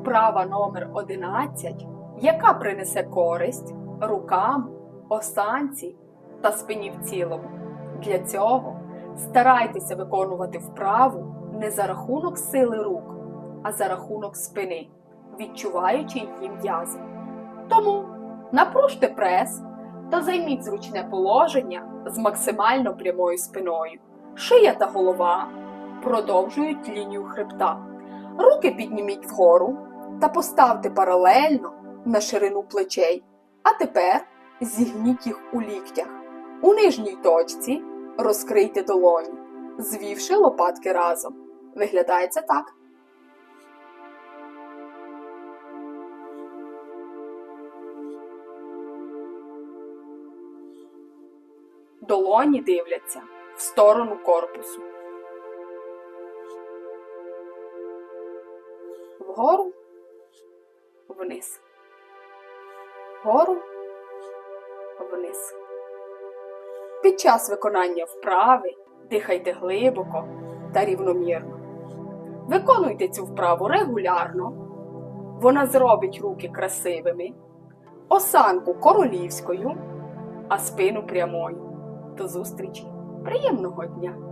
вправа номер 11, яка принесе користь рукам, осанці та спині в цілому. Для цього старайтеся виконувати вправу не за рахунок сили рук, а за рахунок спини, відчуваючи її м'язи. Тому напружте прес та займіть зручне положення з максимально прямою спиною. Шия та голова продовжують лінію хребта. Руки підніміть вгору та поставте паралельно на ширину плечей. А тепер зігніть їх у ліктях. У нижній точці розкрийте долоні, звівши лопатки разом. Виглядає це так. Долоні дивляться в сторону корпусу. Вгору, вниз. Вгору, вниз. Під час виконання вправи дихайте глибоко та рівномірно. Виконуйте цю вправу регулярно. Вона зробить руки красивими, осанку королівською, а спину прямою. До зустрічі! Приємного дня!